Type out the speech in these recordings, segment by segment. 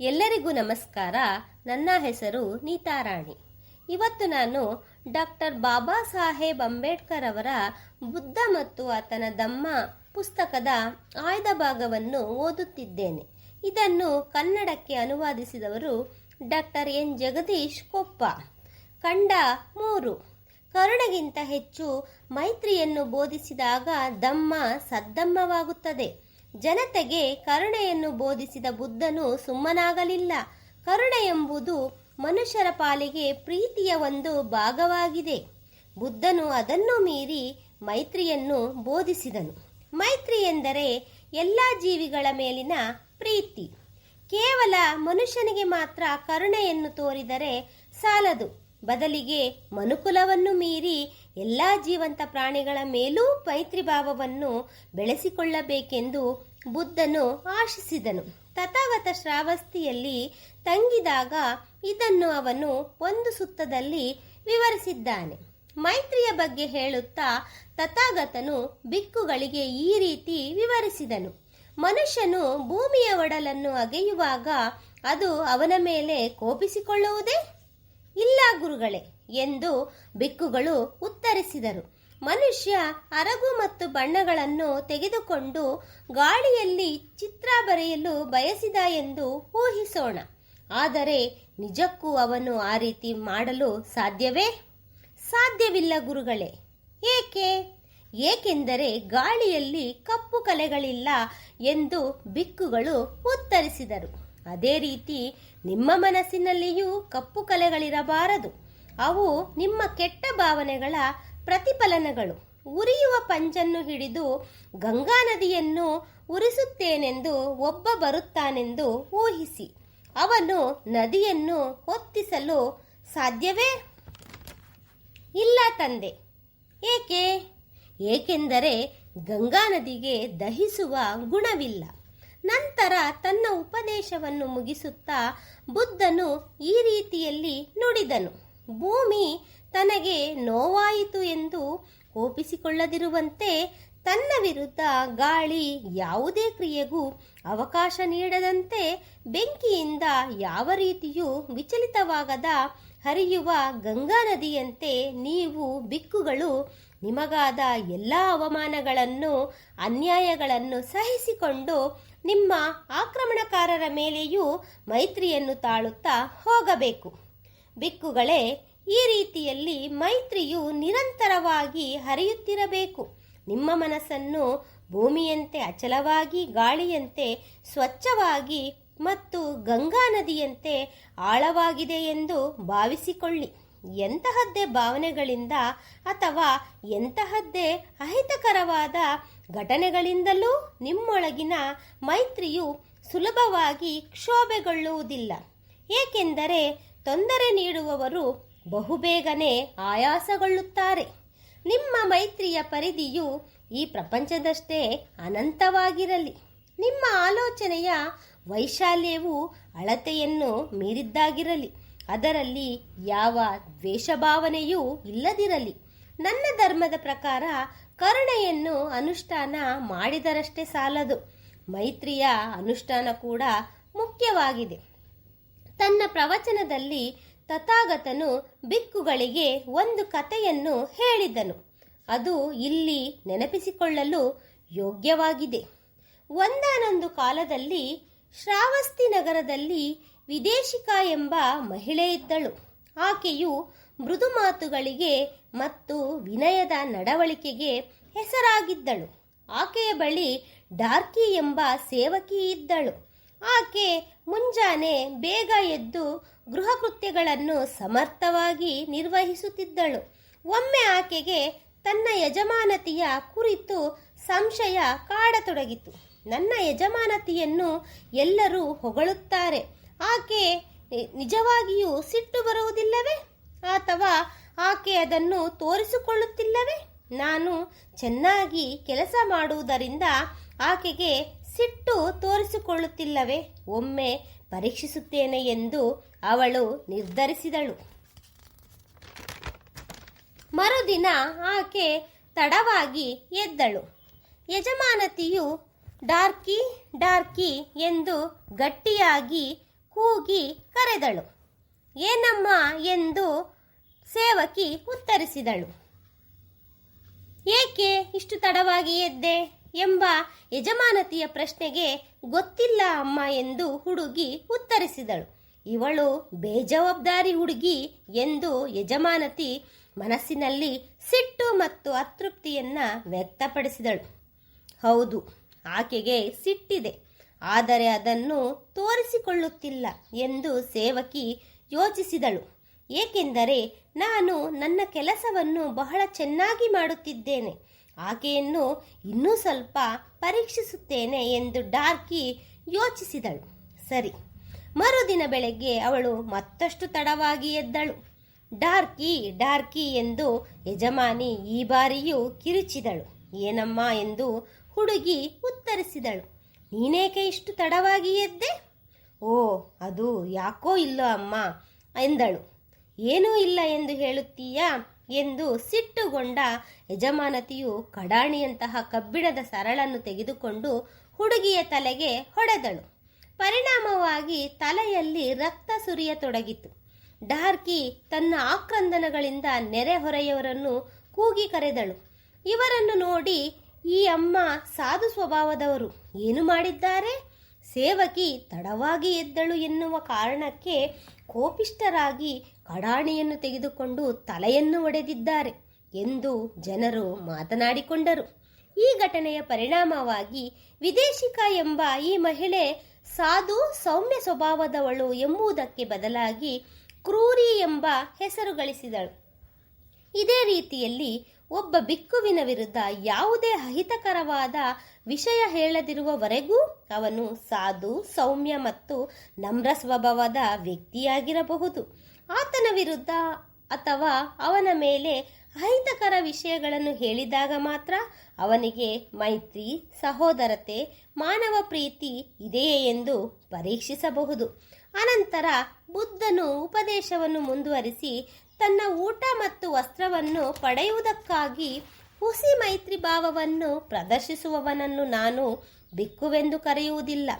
ಎಲ್ಲರಿಗೂ ನಮಸ್ಕಾರ. ನನ್ನ ಹೆಸರು ನೀತಾರಾಣಿ. ಇವತ್ತು ನಾನು ಡಾಕ್ಟರ್ ಬಾಬಾ ಸಾಹೇಬ್ ಅಂಬೇಡ್ಕರ್ ಅವರ ಬುದ್ಧ ಮತ್ತು ಆತನ ದಮ್ಮ ಪುಸ್ತಕದ ಆಯ್ದ ಭಾಗವನ್ನು ಓದುತ್ತಿದ್ದೇನೆ. ಇದನ್ನು ಕನ್ನಡಕ್ಕೆ ಅನುವಾದಿಸಿದವರು ಡಾಕ್ಟರ್ ಎನ್. ಜಗದೀಶ್ ಕೊಪ್ಪ. ಕಂಡ ಮೂರು. ಕರುಣೆಗಿಂತ ಹೆಚ್ಚು ಮೈತ್ರಿಯನ್ನು ಬೋಧಿಸಿದಾಗ ದಮ್ಮ ಸದ್ದಮ್ಮವಾಗುತ್ತದೆ. ಜನತೆಗೆ ಕರುಣೆಯನ್ನು ಬೋಧಿಸಿದ ಬುದ್ಧನು ಸುಮ್ಮನಾಗಲಿಲ್ಲ. ಕರುಣೆ ಎಂಬುದು ಮನುಷ್ಯರ ಪಾಲಿಗೆ ಪ್ರೀತಿಯ ಒಂದು ಭಾಗವಾಗಿದೆ. ಬುದ್ಧನು ಅದನ್ನು ಮೀರಿ ಮೈತ್ರಿಯನ್ನು ಬೋಧಿಸಿದನು. ಮೈತ್ರಿ ಎಂದರೆ ಎಲ್ಲ ಜೀವಿಗಳ ಮೇಲಿನ ಪ್ರೀತಿ. ಕೇವಲ ಮನುಷ್ಯನಿಗೆ ಮಾತ್ರ ಕರುಣೆಯನ್ನು ತೋರಿದರೆ ಸಾಲದು. ಬದಲಿಗೆ ಮನುಕುಲವನ್ನು ಮೀರಿ ಎಲ್ಲ ಜೀವಂತ ಪ್ರಾಣಿಗಳ ಮೇಲೂ ಮೈತ್ರಿ ಭಾವವನ್ನು ಬೆಳೆಸಿಕೊಳ್ಳಬೇಕೆಂದು ಬುದ್ಧನು ಆಶಿಸಿದನು. ತಥಾಗತ ಶ್ರಾವಸ್ತಿಯಲ್ಲಿ ತಂಗಿದಾಗ ಇದನ್ನು ಅವನು ಒಂದು ಸುತ್ತದಲ್ಲಿ ವಿವರಿಸಿದ್ದಾನೆ. ಮೈತ್ರಿಯ ಬಗ್ಗೆ ಹೇಳುತ್ತಾ ತಥಾಗತನು ಬಿಕ್ಕುಗಳಿಗೆ ಈ ರೀತಿ ವಿವರಿಸಿದನು. ಮನುಷ್ಯನು ಭೂಮಿಯ ಒಡಲನ್ನು ಅಗೆಯುವಾಗ ಅದು ಅವನ ಮೇಲೆ ಕೋಪಿಸಿಕೊಳ್ಳುವುದೇ? ಇಲ್ಲ ಗುರುಗಳೇ ಎಂದು ಬಿಕ್ಕುಗಳು ಉತ್ತರಿಸಿದರು. ಮನುಷ್ಯ ಅರಗು ಮತ್ತು ಬಣ್ಣಗಳನ್ನು ತೆಗೆದುಕೊಂಡು ಗಾಳಿಯಲ್ಲಿ ಚಿತ್ರ ಬರೆಯಲು ಬಯಸಿದ ಎಂದು ಊಹಿಸೋಣ. ಆದರೆ ನಿಜಕ್ಕೂ ಅವನು ಆ ರೀತಿ ಮಾಡಲು ಸಾಧ್ಯವೇ? ಸಾಧ್ಯವಿಲ್ಲ ಗುರುಗಳೇ. ಏಕೆ? ಏಕೆಂದರೆ ಗಾಳಿಯಲ್ಲಿ ಕಪ್ಪು ಕಲೆಗಳಿಲ್ಲ ಎಂದು ಬಿಕ್ಕುಗಳು ಉತ್ತರಿಸಿದರು. ಅದೇ ರೀತಿ ನಿಮ್ಮ ಮನಸ್ಸಿನಲ್ಲಿಯೂ ಕಪ್ಪು ಕಲೆಗಳಿರಬಾರದು. ಅವು ನಿಮ್ಮ ಕೆಟ್ಟ ಭಾವನೆಗಳ ಪ್ರತಿಫಲನಗಳು. ಉರಿಯುವ ಪಂಜನ್ನು ಹಿಡಿದು ಗಂಗಾ ನದಿಯನ್ನು ಉರಿಸುತ್ತೇನೆಂದು ಒಬ್ಬ ಬರುತ್ತಾನೆಂದು ಊಹಿಸಿ. ಅವನು ನದಿಯನ್ನು ಹೊತ್ತಿಸಲು ಸಾಧ್ಯವೇ? ಇಲ್ಲ ತಂದೆ. ಏಕೆ? ಏಕೆಂದರೆ ಗಂಗಾ ನದಿಗೆ ದಹಿಸುವ ಗುಣವಿಲ್ಲ. ನಂತರ ತನ್ನ ಉಪದೇಶವನ್ನು ಮುಗಿಸುತ್ತಾ ಬುದ್ಧನು ಈ ರೀತಿಯಲ್ಲಿ ನುಡಿದನು. ಭೂಮಿ ತನಗೆ ನೋವಾಯಿತು ಎಂದು ಕೋಪಿಸಿಕೊಳ್ಳದಿರುವಂತೆ ತನ್ನ ವಿರುದ್ಧ ಗಾಳಿ ಯಾವುದೇ ಕ್ರಿಯೆಗೂ ಅವಕಾಶ ನೀಡದಂತೆ ಬೆಂಕಿಯಿಂದ ಯಾವ ರೀತಿಯೂ ವಿಚಲಿತವಾಗದ ಹರಿಯುವ ಗಂಗಾ ನದಿಯಂತೆ ನೀವು ಬಿಕ್ಕುಗಳು ನಿಮಗಾದ ಎಲ್ಲ ಅವಮಾನಗಳನ್ನು, ಅನ್ಯಾಯಗಳನ್ನು ಸಹಿಸಿಕೊಂಡು ನಿಮ್ಮ ಆಕ್ರಮಣಕಾರರ ಮೇಲೆಯೂ ಮೈತ್ರಿಯನ್ನು ತಾಳುತ್ತಾ ಹೋಗಬೇಕು. ಬಿಕ್ಕುಗಳೇ, ಈ ರೀತಿಯಲ್ಲಿ ಮೈತ್ರಿಯು ನಿರಂತರವಾಗಿ ಹರಿಯುತ್ತಿರಬೇಕು. ನಿಮ್ಮ ಮನಸ್ಸನ್ನು ಭೂಮಿಯಂತೆ ಅಚಲವಾಗಿ, ಗಾಳಿಯಂತೆ ಸ್ವಚ್ಛವಾಗಿ ಮತ್ತು ಗಂಗಾ ನದಿಯಂತೆ ಆಳವಾಗಿದೆ ಎಂದು ಭಾವಿಸಿಕೊಳ್ಳಿ. ಎಂತಹದ್ದೇ ಭಾವನೆಗಳಿಂದ ಅಥವಾ ಎಂತಹದ್ದೇ ಅಹಿತಕರವಾದ ಘಟನೆಗಳಿಂದಲೂ ನಿಮ್ಮೊಳಗಿನ ಮೈತ್ರಿಯು ಸುಲಭವಾಗಿ ಕ್ಷೋಭೆಗೊಳ್ಳುವುದಿಲ್ಲ. ಏಕೆಂದರೆ ತೊಂದರೆ ನೀಡುವವರು ಬಹುಬೇಗನೆ ಆಯಾಸಗೊಳ್ಳುತ್ತಾರೆ. ನಿಮ್ಮ ಮೈತ್ರಿಯ ಪರಿಧಿಯು ಈ ಪ್ರಪಂಚದಷ್ಟೇ ಅನಂತವಾಗಿರಲಿ. ನಿಮ್ಮ ಆಲೋಚನೆಯ ವೈಶಾಲ್ಯವು ಅಳತೆಯನ್ನು ಮೀರಿದ್ದಾಗಿರಲಿ. ಅದರಲ್ಲಿ ಯಾವ ದ್ವೇಷಭಾವನೆಯೂ ಇಲ್ಲದಿರಲಿ. ನನ್ನ ಧರ್ಮದ ಪ್ರಕಾರ ಕರುಣೆಯನ್ನು ಅನುಷ್ಠಾನ ಮಾಡಿದರಷ್ಟೇ ಸಾಲದು. ಮೈತ್ರಿಯ ಅನುಷ್ಠಾನ ಕೂಡ ಮುಖ್ಯವಾಗಿದೆ. ತನ್ನ ಪ್ರವಚನದಲ್ಲಿ ತಥಾಗತನು ಬಿಕ್ಕುಗಳಿಗೆ ಒಂದು ಕಥೆಯನ್ನು ಹೇಳಿದನು. ಅದು ಇಲ್ಲಿ ನೆನಪಿಸಿಕೊಳ್ಳಲು ಯೋಗ್ಯವಾಗಿದೆ. ಒಂದಾನೊಂದು ಕಾಲದಲ್ಲಿ ಶ್ರಾವಸ್ತಿ ನಗರದಲ್ಲಿ ವಿದೇಶಿಕ ಎಂಬ ಮಹಿಳೆ ಇದ್ದಳು. ಆಕೆಯು ಮೃದು ಮಾತುಗಳಿಗೆ ಮತ್ತು ವಿನಯದ ನಡವಳಿಕೆಗೆ ಹೆಸರಾಗಿದ್ದಳು. ಆಕೆಯ ಬಳಿ ಡಾರ್ಕಿ ಎಂಬ ಸೇವಕಿ ಇದ್ದಳು. ಆಕೆ ಮುಂಜಾನೆ ಬೇಗ ಎದ್ದು ಗೃಹ ಕೃತ್ಯಗಳನ್ನು ಸಮರ್ಥವಾಗಿ ನಿರ್ವಹಿಸುತ್ತಿದ್ದಳು. ಒಮ್ಮೆ ಆಕೆಗೆ ತನ್ನ ಯಜಮಾನತಿಯ ಕುರಿತು ಸಂಶಯ ಕಾಡತೊಡಗಿತು. ನನ್ನ ಯಜಮಾನತಿಯನ್ನು ಎಲ್ಲರೂ ಹೊಗಳುತ್ತಾರೆ. ಆಕೆ ನಿಜವಾಗಿಯೂ ಸಿಟ್ಟು ಬರುವುದಿಲ್ಲವೇ? ಅಥವಾ ಆಕೆ ಅದನ್ನು ತೋರಿಸಿಕೊಳ್ಳುತ್ತಿಲ್ಲವೇ? ನಾನು ಚೆನ್ನಾಗಿ ಕೆಲಸ ಮಾಡುವುದರಿಂದ ಆಕೆಗೆ ಸಿಟ್ಟು ತೋರಿಸಿಕೊಳ್ಳುತ್ತಿಲ್ಲವೇ? ಒಮ್ಮೆ ಪರೀಕ್ಷಿಸುತ್ತೇನೆ ಎಂದು ಅವಳು ನಿರ್ಧರಿಸಿದಳು. ಮರುದಿನ ಆಕೆ ತಡವಾಗಿ ಎದ್ದಳು. ಯಜಮಾನತಿಯು, ಡಾರ್ಕಿ ಡಾರ್ಕಿ ಎಂದು ಗಟ್ಟಿಯಾಗಿ ಕೂಗಿ ಕರೆದಳು. ಏನಮ್ಮ? ಎಂದು ಸೇವಕಿ ಉತ್ತರಿಸಿದಳು. ಏಕೆ ಇಷ್ಟು ತಡವಾಗಿ ಎದ್ದೆ? ಎಂಬ ಯಜಮಾನತಿಯ ಪ್ರಶ್ನೆಗೆ ಗೊತ್ತಿಲ್ಲ ಅಮ್ಮ ಎಂದು ಹುಡುಗಿ ಉತ್ತರಿಸಿದಳು. ಇವಳು ಬೇಜವಾಬ್ದಾರಿ ಹುಡುಗಿ ಎಂದು ಯಜಮಾನತಿ ಮನಸ್ಸಿನಲ್ಲಿ ಸಿಟ್ಟು ಮತ್ತು ಅತೃಪ್ತಿಯನ್ನ ವ್ಯಕ್ತಪಡಿಸಿದಳು. ಹೌದು, ಆಕೆಗೆ ಸಿಟ್ಟಿದೆ. ಆದರೆ ಅದನ್ನು ತೋರಿಸಿಕೊಳ್ಳುತ್ತಿಲ್ಲ ಎಂದು ಸೇವಕಿ ಯೋಚಿಸಿದಳು. ಏಕೆಂದರೆ ನಾನು ನನ್ನ ಕೆಲಸವನ್ನು ಬಹಳ ಚೆನ್ನಾಗಿ ಮಾಡುತ್ತಿದ್ದೇನೆ. ಆಕೆಯನ್ನು ಇನ್ನೂ ಸ್ವಲ್ಪ ಪರೀಕ್ಷಿಸುತ್ತೇನೆ ಎಂದು ಡಾರ್ಕಿ ಯೋಚಿಸಿದಳು. ಸರಿ, ಮರುದಿನ ಬೆಳಗ್ಗೆ ಅವಳು ಮತ್ತಷ್ಟು ತಡವಾಗಿ ಎದ್ದಳು. ಡಾರ್ಕಿ ಡಾರ್ಕಿ ಎಂದು ಯಜಮಾನಿ ಈ ಬಾರಿಯೂ ಕಿರುಚಿದಳು. ಏನಮ್ಮ ಎಂದು ಹುಡುಗಿ ಉತ್ತರಿಸಿದಳು. ನೀನೇಕೆ ಇಷ್ಟು ತಡವಾಗಿ ಎದ್ದೆ? ಓ, ಅದು ಯಾಕೋ ಇಲ್ಲೋ ಅಮ್ಮ ಎಂದಳು. ಏನೂ ಇಲ್ಲ ಎಂದು ಹೇಳುತ್ತೀಯಾ? ಎಂದು ಸಿಟ್ಟುಗೊಂಡ ಯಜಮಾನತಿಯು ಕಡಾಣಿಯಂತಹ ಕಬ್ಬಿಣದ ಸರಳನ್ನು ತೆಗೆದುಕೊಂಡು ಹುಡುಗಿಯ ತಲೆಗೆ ಹೊಡೆದಳು. ಪರಿಣಾಮವಾಗಿ ತಲೆಯಲ್ಲಿ ರಕ್ತ ಸುರಿಯತೊಡಗಿತು. ಡಾರ್ಕಿ ತನ್ನ ಆಕ್ರಂದನಗಳಿಂದ ನೆರೆಹೊರೆಯವರನ್ನು ಕೂಗಿ ಕರೆದಳು. ಇವರನ್ನು ನೋಡಿ ಈ ಅಮ್ಮ ಸಾಧು ಸ್ವಭಾವದವರು, ಏನು ಮಾಡಿದ್ದಾರೆ? ಸೇವಕಿ ತಡವಾಗಿ ಎದ್ದಳು ಎನ್ನುವ ಕಾರಣಕ್ಕೆ ಕೋಪಿಷ್ಟರಾಗಿ ಕಡಾಣಿಯನ್ನು ತೆಗೆದುಕೊಂಡು ತಲೆಯನ್ನು ಒಡೆದಿದ್ದಾರೆ ಎಂದು ಜನರು ಮಾತನಾಡಿಕೊಂಡರು. ಈ ಘಟನೆಯ ಪರಿಣಾಮವಾಗಿ ವಿದೇಶಿಕ ಎಂಬ ಈ ಮಹಿಳೆ ಸಾಧು ಸೌಮ್ಯ ಸ್ವಭಾವದವಳು ಎಂಬುದಕ್ಕೆ ಬದಲಾಗಿ ಕ್ರೂರಿ ಎಂಬ ಹೆಸರು ಗಳಿಸಿದಳು. ಇದೇ ರೀತಿಯಲ್ಲಿ ಒಬ್ಬ ಬಿಕ್ಕುವಿನ ವಿರುದ್ಧ ಯಾವುದೇ ಅಹಿತಕರವಾದ ವಿಷಯ ಹೇಳದಿರುವವರೆಗೂ ಅವನು ಸಾಧು, ಸೌಮ್ಯ ಮತ್ತು ನಮ್ರ ಸ್ವಭಾವದ ವ್ಯಕ್ತಿಯಾಗಿರಬಹುದು. ಆತನ ವಿರುದ್ಧ ಅಥವಾ ಅವನ ಮೇಲೆ ಅಹಿತಕರ ವಿಷಯಗಳನ್ನು ಹೇಳಿದಾಗ ಮಾತ್ರ ಅವನಿಗೆ ಮೈತ್ರಿ, ಸಹೋದರತೆ, ಮಾನವ ಪ್ರೀತಿ ಇದೆಯೇ ಎಂದು ಪರೀಕ್ಷಿಸಬಹುದು. ಅನಂತರ ಬುದ್ಧನು ಉಪದೇಶವನ್ನು ಮುಂದುವರಿಸಿ ತನ್ನ ಊಟ ಮತ್ತು ವಸ್ತ್ರವನ್ನು ಪಡೆಯುವುದಕ್ಕಾಗಿ ಹುಸಿ ಮೈತ್ರಿ ಭಾವವನ್ನು ಪ್ರದರ್ಶಿಸುವವನನ್ನು ನಾನು ಬಿಕ್ಕುವೆಂದು ಕರೆಯುವುದಿಲ್ಲ.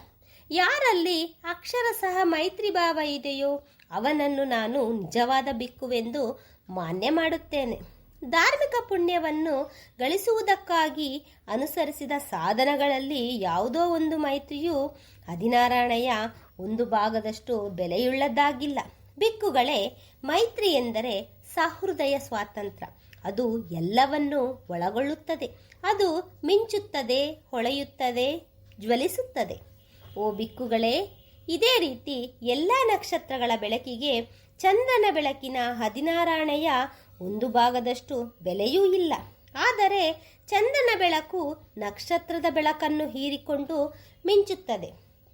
ಯಾರಲ್ಲಿ ಅಕ್ಷರಶಃ ಮೈತ್ರಿ ಭಾವ ಇದೆಯೋ ಅವನನ್ನು ನಾನು ನಿಜವಾದ ಬಿಕ್ಕುವೆಂದು ಮಾನ್ಯ ಮಾಡುತ್ತೇನೆ. ಧಾರ್ಮಿಕ ಪುಣ್ಯವನ್ನು ಗಳಿಸುವುದಕ್ಕಾಗಿ ಅನುಸರಿಸಿದ ಸಾಧನಗಳಲ್ಲಿ ಯಾವುದೋ ಒಂದು ಮೈತ್ರಿಯು ಹದಿನಾರಾಯಣಯ ಒಂದು ಭಾಗದಷ್ಟು ಬೆಲೆಯುಳ್ಳದ್ದಾಗಿಲ್ಲ. ಬಿಕ್ಕುಗಳೇ ಮೈತ್ರಿ ಎಂದರೆ ಸಹೃದಯ ಸ್ವಾತಂತ್ರ್ಯ ಅದು ಎಲ್ಲವನ್ನೂ ಒಳಗೊಳ್ಳುತ್ತದೆ. ಅದು ಮಿಂಚುತ್ತದೆ, ಹೊಳೆಯುತ್ತದೆ, ಜ್ವಲಿಸುತ್ತದೆ. ಓ ಬಿಕ್ಕುಗಳೇ, ಇದೇ ರೀತಿ ಎಲ್ಲ ನಕ್ಷತ್ರಗಳ ಬೆಳಕಿಗೆ ಚಂದನ ಬೆಳಕಿನ ಹದಿನಾರಾಣೆಯ ಒಂದು ಭಾಗದಷ್ಟು ಬೆಲೆಯೂ ಇಲ್ಲ. ಆದರೆ ಚಂದನ ಬೆಳಕು ನಕ್ಷತ್ರದ ಬೆಳಕನ್ನು ಹೀರಿಕೊಂಡು ಮಿಂಚುತ್ತದೆ,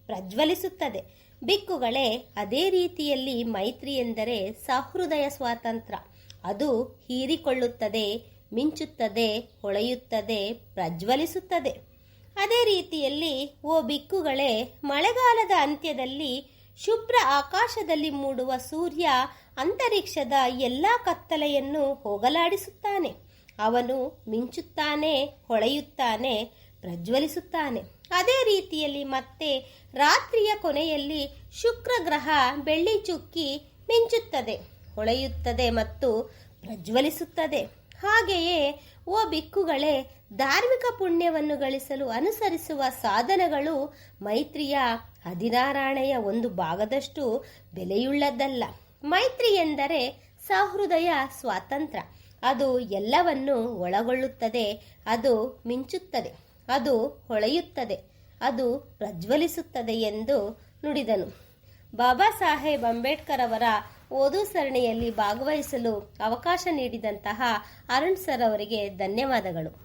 ಪ್ರಜ್ವಲಿಸುತ್ತದೆ. ಬಿಕ್ಕುಗಳೇ, ಅದೇ ರೀತಿಯಲ್ಲಿ ಮೈತ್ರಿ ಎಂದರೆ ಸಹೃದಯ ಸ್ವಾತಂತ್ರ್ಯ ಅದು ಹೀರಿಕೊಳ್ಳುತ್ತದೆ, ಮಿಂಚುತ್ತದೆ, ಹೊಳೆಯುತ್ತದೆ, ಪ್ರಜ್ವಲಿಸುತ್ತದೆ. ಅದೇ ರೀತಿಯಲ್ಲಿ ಓ ಬಿಕ್ಕುಗಳೇ, ಮಳೆಗಾಲದ ಅಂತ್ಯದಲ್ಲಿ ಶುಭ್ರ ಆಕಾಶದಲ್ಲಿ ಮೂಡುವ ಸೂರ್ಯ ಅಂತರಿಕ್ಷದ ಎಲ್ಲ ಕತ್ತಲೆಯನ್ನು ಹೋಗಲಾಡಿಸುತ್ತಾನೆ. ಅವನು ಮಿಂಚುತ್ತಾನೆ, ಹೊಳೆಯುತ್ತಾನೆ, ಪ್ರಜ್ವಲಿಸುತ್ತಾನೆ. ಅದೇ ರೀತಿಯಲ್ಲಿ ಮತ್ತೆ ರಾತ್ರಿಯ ಕೊನೆಯಲ್ಲಿ ಶುಕ್ರ ಗ್ರಹ ಬೆಳ್ಳಿ ಚುಕ್ಕಿ ಮಿಂಚುತ್ತದೆ, ಹೊಳೆಯುತ್ತದೆ ಮತ್ತು ಪ್ರಜ್ವಲಿಸುತ್ತದೆ. ಹಾಗೆಯೇ ಓ ಬಿಕ್ಕುಗಳೇ, ಧಾರ್ಮಿಕ ಪುಣ್ಯವನ್ನು ಗಳಿಸಲು ಅನುಸರಿಸುವ ಸಾಧನಗಳು ಮೈತ್ರಿಯ ಹದಿನಾರಾಣೆಯ ಒಂದು ಭಾಗದಷ್ಟು ಬೆಲೆಯುಳ್ಳದ್ದಲ್ಲ. ಮೈತ್ರಿ ಎಂದರೆ ಸಹೃದಯ ಸ್ವಾತಂತ್ರ್ಯ ಅದು ಎಲ್ಲವನ್ನು ಒಳಗೊಳ್ಳುತ್ತದೆ, ಅದು ಮಿಂಚುತ್ತದೆ, ಅದು ಹೊಳೆಯುತ್ತದೆ, ಅದು ಪ್ರಜ್ವಲಿಸುತ್ತದೆ ಎಂದು ನುಡಿದನು. ಬಾಬಾ ಸಾಹೇಬ್ ಅಂಬೇಡ್ಕರ್ ಅವರ ಓದು ಸರಣಿಯಲ್ಲಿ ಭಾಗವಹಿಸಲು ಅವಕಾಶ ನೀಡಿದಂತಹ ಅರುಣ್ ಸರ್ ಅವರಿಗೆ ಧನ್ಯವಾದಗಳು.